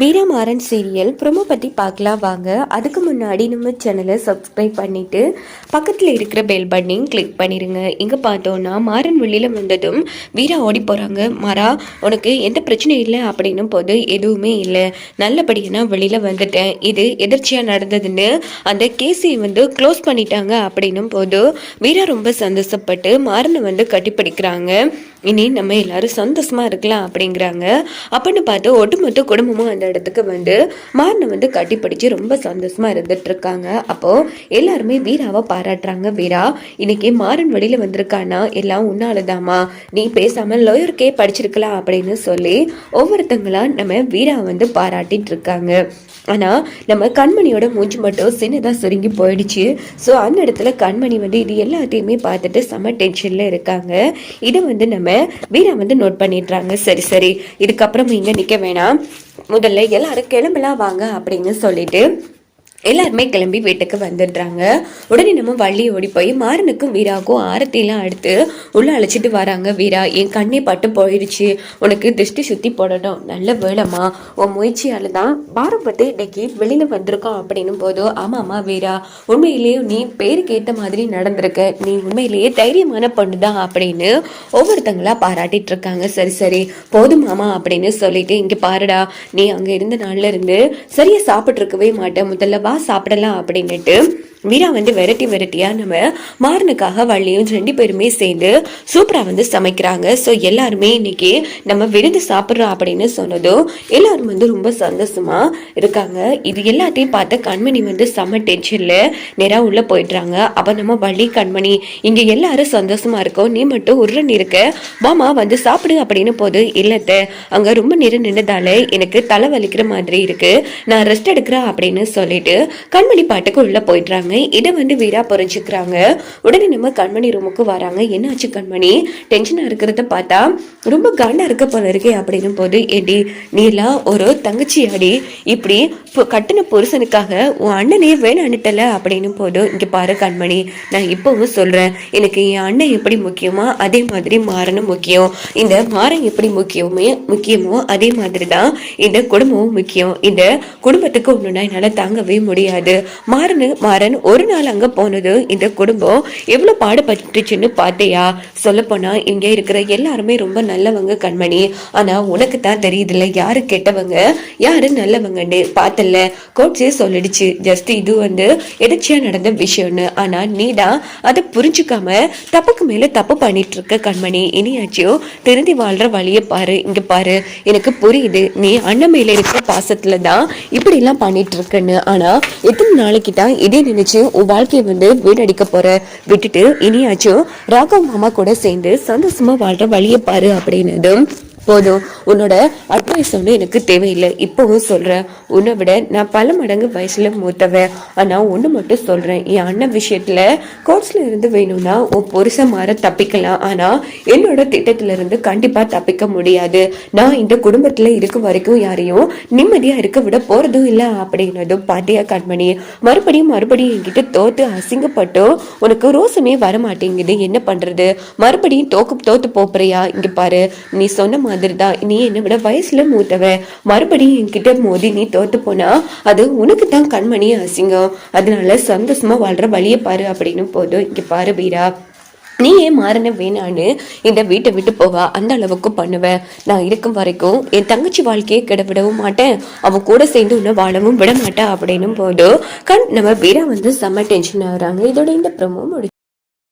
Veeramaran serial promo பற்றி பார்க்கலாம் வாங்க. அதுக்கு முன்னாடி நம்ம சேனலை சப்ஸ்கிரைப் பண்ணிவிட்டு பக்கத்தில் இருக்கிற பெல் பட்டனையும் கிளிக் பண்ணிடுங்க இங்கே பார்த்தோன்னா மாறன் வெளியில் வந்ததும் வீரா ஓடி போகிறாங்க மாறா உனக்கு எந்த பிரச்சனையும் இல்லை அப்படின்னும் போது எதுவுமே இல்லை. நல்லபடியாக நான் வெளியில் வந்துட்டேன். இது எதிர்ச்சியாக நடந்ததுன்னு அந்த கேஸை வந்து க்ளோஸ் பண்ணிட்டாங்க அப்படின்னும் போது வீரா ரொம்ப சந்தோஷப்பட்டு மாறனை வந்து கட்டிப்பிடிக்கிறாங்க. இனி நம்ம எல்லாரும் சந்தோஷமா இருக்கலாம் அப்படிங்கிறாங்க. அப்படின்னு பார்த்து ஒட்டுமொத்த குடும்பமும் அந்த இடத்துக்கு வந்து மாறனை வந்து கட்டி பிடிச்சு ரொம்ப சந்தோஷமா இருந்துட்டு இருக்காங்க. அப்போ எல்லாருமே வீராவை பாராட்டுறாங்க. வீரா இன்னைக்கு மாறன் வழியில வந்திருக்கானா எல்லாம் உன்னாலதாமா நீ பேசாம லோயர்க்கே படிச்சிருக்கலாம் அப்படின்னு சொல்லி ஒவ்வொருத்தங்களா நம்ம வீரா வந்து பாராட்டிட்டு இருக்காங்க. ஆனால் நம்ம கண்மணியோட மூஞ்சி மட்டும் சின்னதாக சுருங்கி போயிடுச்சு. ஸோ அந்த இடத்துல கண்மணி வந்து இது எல்லாத்தையுமே பார்த்துட்டு செம டென்ஷனில் இருக்காங்க. இதை வந்து நம்ம வீரா வந்து நோட் பண்ணிடுறாங்க. சரி சரி. இதுக்கப்புறம் இங்கே நிற்க வேணாம். முதல்ல எல்லாரும் கிளம்பலாம் வாங்க அப்படின்னு சொல்லிட்டு எல்லாருமே கிளம்பி வீட்டுக்கு வந்துடுறாங்க. உடனே நம்ம வள்ளி ஓடி போய் மாறனுக்கும் வீராவுக்கும் ஆரத்திலாம் எடுத்து உள்ள அழைச்சிட்டு வராங்க. வீரா என் கண்ணே பட்டு போயிடுச்சு. உனக்கு திருஷ்டி சுத்தி போடணும். நல்ல வேலைம்மா. உன் முயற்சியால தான் பாரம் பட்டு இன்னைக்கு வெளியில வந்திருக்கோம் அப்படின்னும் போதும் ஆமாம்மா வீரா உண்மையிலேயே நீ பேருக்கு ஏற்ற மாதிரி நடந்திருக்க. நீ உண்மையிலேயே தைரியமான பொண்ணு தான் அப்படின்னு ஒவ்வொருத்தங்களா பாராட்டிட்டு இருக்காங்க. சரி சரி போதுமாமா அப்படின்னு சொல்லிட்டு இங்க பாருடா நீ அங்க இருந்த நாள்ல இருந்து சரியா சாப்பிட்டு இருக்கவே மாட்டேன் முதல்ல சாப்பிடலாம் அப்படின்னுட்டு வீரா வந்து வெரைட்டி வெரைட்டியாக நம்ம மாறனுக்காக வள்ளியும் ரெண்டு பேருமே சேர்ந்து சூப்பராக வந்து சமைக்கிறாங்க. ஸோ எல்லாருமே இன்னைக்கு நம்ம விருந்து சாப்பிட்றோம் அப்படின்னு சொன்னதும் எல்லாரும் வந்து ரொம்ப சந்தோஷமாக இருக்காங்க. இது எல்லாத்தையும் பார்த்து கண்மணி வந்து செம்ம டென்ஷனில் நேராக உள்ளே போயிடுறாங்க. அப்போ நம்ம வள்ளி கண்மணி இங்கே எல்லாரும் சந்தோஷமாக இருக்கோம். நீ மட்டும் உருன்னு இருக்க மாமா வந்து சாப்பிடு அப்படின்னு போது இல்லத்தை அங்கே ரொம்ப நேரம் நின்றதால எனக்கு தலை வலிக்கிற மாதிரி இருக்குது நான் ரெஸ்ட் எடுக்கிறேன் அப்படின்னு சொல்லிட்டு கண்மணி பாட்டுக்கு உள்ளே போயிடுறாங்க. இதை வந்து வீடாக புரிஞ்சுக்கிறாங்க. உடனே நம்ம கண்மணி ரூமுக்கு வராங்க. என்னாச்சு கண்மணி? டென்ஷனா இருக்கிறத பார்த்தா ரொம்ப காண்டாக இருக்க போல இருக்கே அப்படின்னு போது ஏடி நீலாம் ஒரு தங்கச்சி அடி இப்படி கட்டின புருஷனுக்காக உன் அண்ணனே வேணான்னுட்டல அப்படின்னு போது இங்க பாரு கண்மணி நான் இப்பவும் சொல்றேன். எனக்கு என் அண்ணன் எப்படி முக்கியமோ அதே மாதிரி மாறனும் முக்கியம். இந்த மாறன் எப்படி முக்கியமே முக்கியமோ அதே மாதிரி தான் இந்த குடும்பமும் முக்கியம். இந்த குடும்பத்துக்கு ஒண்ணுனா என்னால தாங்கவே முடியாது. மாறனு மாறன் ஒரு நாள் அங்கே போனது இந்த குடும்பம் எவ்வளோ பாடுபட்டுச்சுன்னு பார்த்தியா? சொல்லப்போனால் இங்கே இருக்கிற எல்லாருமே ரொம்ப நல்லவங்க கண்மணி. ஆனால் உனக்கு தான் தெரியுதுல்ல யார் கெட்டவங்க யார் நல்லவங்கன்னு. பார்த்தல கோட்ஸே சொல்லிடுச்சு ஜஸ்ட் இது வந்து எதிர்ச்சியாக நடந்த விஷயம்னு. ஆனால் நீ தான் அதை புரிஞ்சுக்காம தப்புக்கு மேலே தப்பு பண்ணிட்டு இருக்க கண்மணி. இனியாச்சும் திருந்தி வாழ்கிற வழியை பாரு இங்கே பாரு. எனக்கு புரியுது நீ அண்ணன் மேலே இருக்கிற பாசத்தில் தான் இப்படிலாம் பண்ணிட்டு இருக்கன்னு ஆனால் எத்தனை நாளைக்கு தான் இதே நினைச்சு உன் வாழ்க்கையை வந்து வீடடிக்க போற. விட்டுட்டு இனியாச்சும் ராகவ் மாமா கூட சேர்ந்து சந்தோஷமா வாழ்ற வழியை பாரு அப்படின்னதும் போதும். உன்னோட அட்வைஸ் ஒன்றும் எனக்கு தேவையில்லை. இப்போவும் சொல்கிறேன் உன்னை விட நான் பல மடங்கு வயசில் மூத்தவன். ஆனால் ஒன்று மட்டும் சொல்கிறேன் என் அண்ணன் விஷயத்தில் கோர்ட்ஸ்ல இருந்து வேணும்னா உன் புருஷன் மாற தப்பிக்கலாம். ஆனால் என்னோட திட்டத்திலிருந்து இருந்து தப்பிக்க முடியாது. நான் இந்த குடும்பத்தில் இருக்க வரைக்கும் யாரையும் நிம்மதியாக இருக்க விட போகிறதும் இல்லை அப்படின்னதும் பாத்தியா கண்மணி. மறுபடியும் மறுபடியும் என்கிட்ட தோற்று அசிங்கப்பட்டோ உனக்கு ரோசமே வர மாட்டேங்குது என்ன பண்ணுறது மறுபடியும் தோக்கு தோற்று போப்பறியா இங்கே பாரு. நீ சொன்ன மாதிரி தான் நீ என்னை விட வயசுல மூத்தவ. மறுபடியும் என்கிட்ட மோதி நீ தோத்து போனா அது உனக்கு தான் கண்மணி அசிங்கம். அதனால சந்தோஷமா வாழ்ற வழியை பாரு அப்படின்னு போதும் இங்க பாரு வீரா. நீ ஏன் மாறின வேணான்னு இந்த வீட்டை விட்டு போவா. அந்த அளவுக்கு பண்ணுவேன் நான் இருக்கும் வரைக்கும் என் தங்கச்சி வாழ்க்கையை கிடவிடவும் மாட்டேன். அவன் கூட சேர்ந்து உன்னை வாழவும் விட மாட்டேன் அப்படின்னும் போது கண் நம்ம வீரா வந்து செம்ம டென்ஷன் ஆகுறாங்க. இதோட இந்த ப்ரமோ முடிச்சு